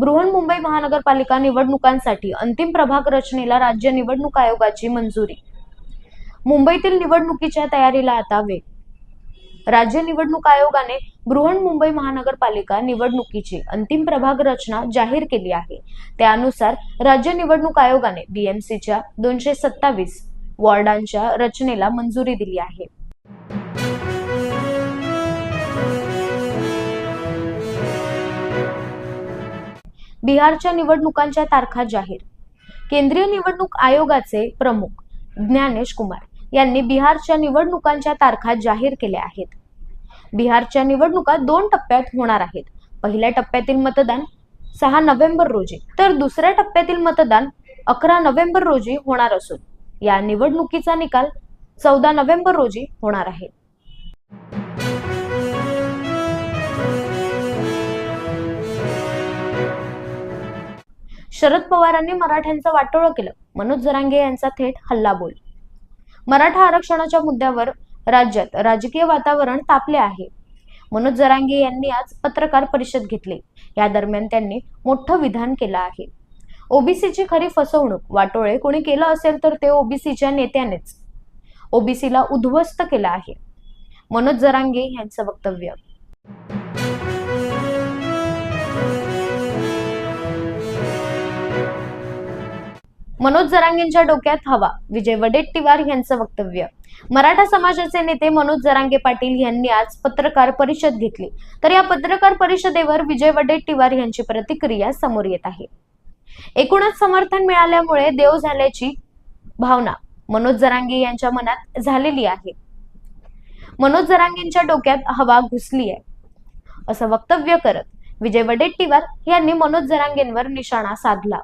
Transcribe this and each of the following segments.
बृहन्मुंबई महानगरपालिका निवडणुकांसाठी अंतिम प्रभाग रचनेला राज्य निवडणूक आयोगाची मंजुरी. मुंबईतील निवडणुकीच्या तयारीला आता वेग. राज्य निवडणूक आयोगाने बृहन्मुंबई महानगरपालिका निवडणुकीची अंतिम प्रभाग रचना जाहीर केली आहे. त्यानुसार राज्य निवडणूक आयोगाने बीएमसीच्या दोनशे सत्तावीस वॉर्डांच्या रचनेला मंजुरी दिली आहे. बिहारच्या निवडणुकांच्या तारखा जाहीर. केंद्रीय निवडणूक आयोगाचे प्रमुख ज्ञानेश कुमार यांनी बिहारच्या निवडणुकांच्या तारखा जाहीर केल्या आहेत. बिहारच्या निवडणुका दोन टप्प्यात होणार आहेत. पहिल्या टप्प्यातील मतदान सहा नोव्हेंबर रोजी तर दुसऱ्या टप्प्यातील मतदान अकरा नोव्हेंबर रोजी होणार असून या निवडणुकीचा निकाल चौदा नोव्हेंबर रोजी होणार आहे. शरद पवारांनी मराठ्यांचं वाटोळं केलं. मनोज जरांगे यांचा थेट हल्लाबोल. मराठा आरक्षणाच्या मुद्द्यावर राज्यात राजकीय वातावरण तापले आहे. मनोज जरांगे यांनी आज पत्रकार परिषद घेतली. या दरम्यान त्यांनी मोठं विधान केलं आहे. ओबीसीची खरी फसवणूक वाटोळे कोणी केलं असेल तर ते ओबीसीच्या नेत्यानेच. ओबीसीला उद्ध्वस्त केलं आहे. मनोज जरांगे यांचं वक्तव्य. मनोज जरांगेंच्या डोक्यात हवा. विजय वडेट्टीवार यांचं वक्तव्य. मराठा समाजाचे नेते मनोज जरांगे पाटील यांनी आज पत्रकार परिषद घेतली. तर या पत्रकार परिषदेवर विजय वडेट्टीवार यांची प्रतिक्रिया समोर येत आहे. एकूणच समर्थन मिळाल्यामुळे देव झाल्याची भावना मनोज जरांगे यांच्या मनात झालेली आहे. मनोज जरांगेंच्या डोक्यात हवा घुसली आहे. असं वक्तव्य करत विजय वडेट्टीवार यांनी मनोज जरांगेंवर निशाणा साधला.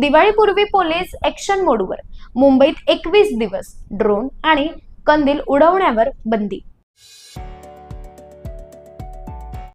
दिवाळीपूर्वी पोलीस ॲक्शन मोडवर मुंबईत एकवीस दिवस ड्रोन आणि कंदील उडवण्यावर बंदी.